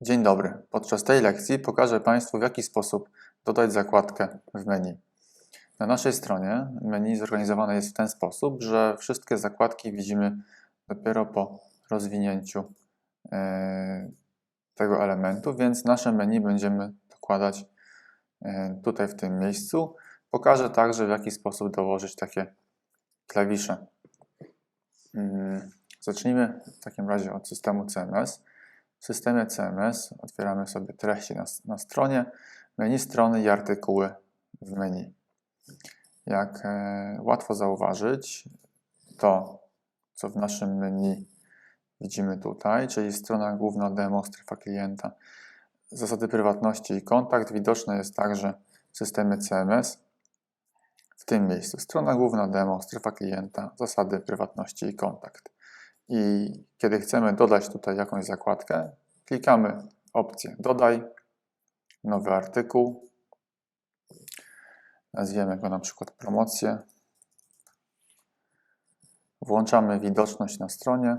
Dzień dobry. Podczas tej lekcji pokażę Państwu, w jaki sposób dodać zakładkę w menu. Na naszej stronie menu zorganizowane jest w ten sposób, że wszystkie zakładki widzimy dopiero po rozwinięciu e, tego elementu, więc nasze menu będziemy dokładać e, tutaj w tym miejscu. Pokażę także, w jaki sposób dołożyć takie klawisze. Mm, Zacznijmy w takim razie od systemu CMS. W systemie CMS otwieramy sobie treści na, na stronie, menu strony i artykuły w menu. Jak e, łatwo zauważyć, to co w naszym menu widzimy tutaj, czyli strona główna demo, strefa klienta, zasady prywatności i kontakt, widoczne jest także w systemie CMS w tym miejscu. Strona główna demo, strefa klienta, zasady prywatności i kontakt. I kiedy chcemy dodać tutaj jakąś zakładkę, klikamy opcję Dodaj, nowy artykuł. Nazwiemy go na przykład promocję. Włączamy widoczność na stronie.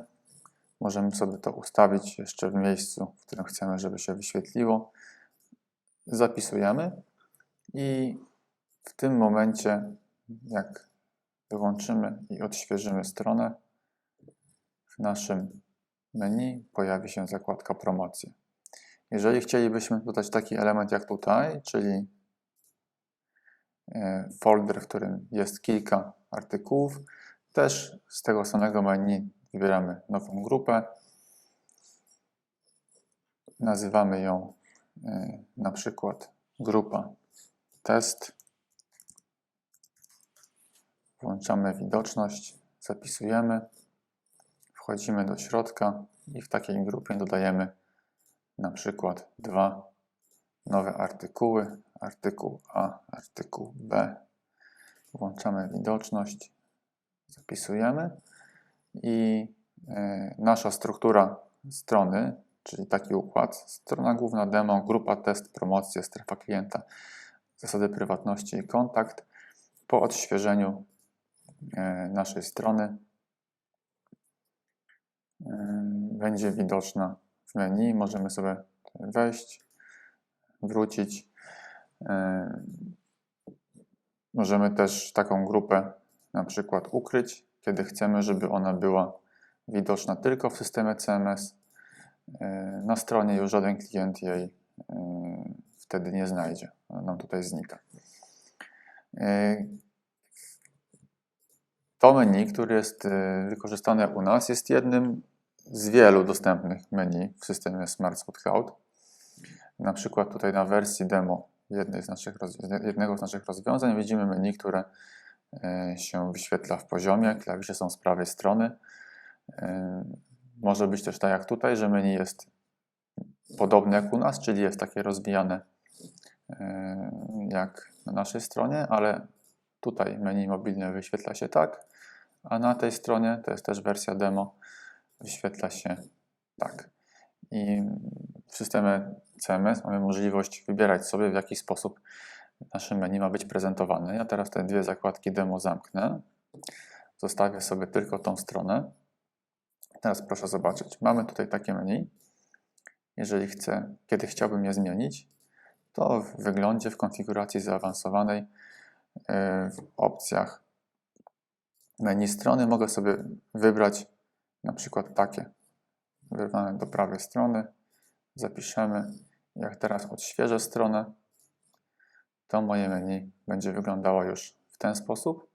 Możemy sobie to ustawić jeszcze w miejscu, w którym chcemy, żeby się wyświetliło. Zapisujemy i w tym momencie, jak wyłączymy i odświeżymy stronę, w naszym menu pojawi się zakładka promocje. Jeżeli chcielibyśmy dodać taki element jak tutaj, czyli e, folder, w którym jest kilka artykułów, też z tego samego menu wybieramy nową grupę. Nazywamy ją e, na przykład grupa test. Włączamy widoczność, zapisujemy wchodzimy do środka i w takiej grupie dodajemy na przykład dwa nowe artykuły, artykuł A, artykuł B. Włączamy widoczność, zapisujemy i y, nasza struktura strony, czyli taki układ, strona główna demo, grupa test, promocje, strefa klienta, zasady prywatności i kontakt. Po odświeżeniu y, naszej strony będzie widoczna w menu. Możemy sobie wejść, wrócić. Możemy też taką grupę na przykład ukryć, kiedy chcemy, żeby ona była widoczna tylko w systemie CMS. Na stronie już żaden klient jej wtedy nie znajdzie. Ona nam tutaj znika. To menu, które jest wykorzystane u nas, jest jednym z wielu dostępnych menu w systemie Smart Spot Cloud. Na przykład tutaj na wersji demo z naszych, jednego z naszych rozwiązań widzimy menu, które e, się wyświetla w poziomie, klawisze są z prawej strony. E, może być też tak jak tutaj, że menu jest podobne jak u nas, czyli jest takie rozwijane jak na naszej stronie, ale tutaj menu mobilne wyświetla się tak, a na tej stronie, to jest też wersja demo, wyświetla się tak. I w systemie CMS mamy możliwość wybierać sobie, w jaki sposób nasze menu ma być prezentowane. Ja teraz te dwie zakładki demo zamknę. Zostawię sobie tylko tą stronę. Teraz proszę zobaczyć. Mamy tutaj takie menu. Jeżeli chcę, kiedy chciałbym je zmienić, to w wyglądzie, w konfiguracji zaawansowanej, w opcjach menu strony mogę sobie wybrać na przykład takie. Wyrwane do prawej strony. Zapiszemy. Jak teraz odświeżę stronę, to moje menu będzie wyglądało już w ten sposób.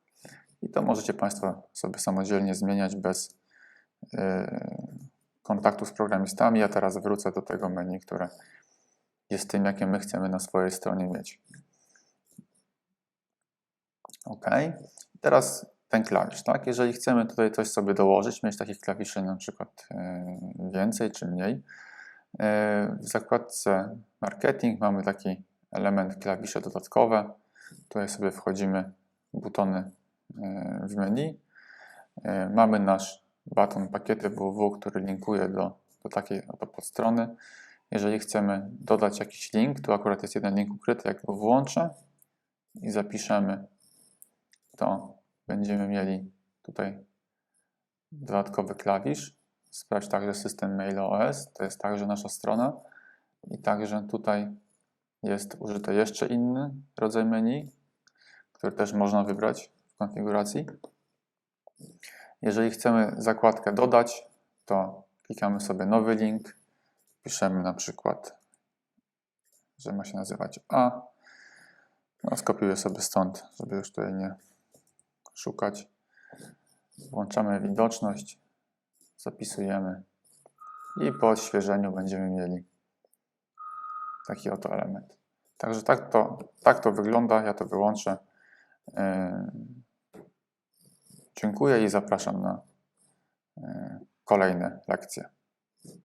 I to możecie Państwo sobie samodzielnie zmieniać bez yy, kontaktu z programistami. Ja teraz wrócę do tego menu, które jest tym, jakie my chcemy na swojej stronie mieć. OK. Teraz ten klawisz, tak? Jeżeli chcemy tutaj coś sobie dołożyć, mieć takich klawiszy na przykład e, więcej czy mniej, e, w zakładce marketing mamy taki element klawisze dodatkowe. Tutaj sobie wchodzimy butony e, w menu. Mamy nasz baton pakiety www, który linkuje do, do takiej do podstrony. Jeżeli chcemy dodać jakiś link, tu akurat jest jeden link ukryty, jak go włączę i zapiszemy to będziemy mieli tutaj dodatkowy klawisz. Sprawdź także system Mail OS, to jest także nasza strona. I także tutaj jest użyty jeszcze inny rodzaj menu, który też można wybrać w konfiguracji. Jeżeli chcemy zakładkę dodać, to klikamy sobie nowy link, piszemy na przykład, że ma się nazywać A. No, skopiuję sobie stąd, żeby już tutaj nie szukać. Włączamy widoczność, zapisujemy i po odświeżeniu będziemy mieli taki oto element. Także tak to, tak to wygląda. Ja to wyłączę. Yy, Dziękuję i zapraszam na yy, kolejne lekcje.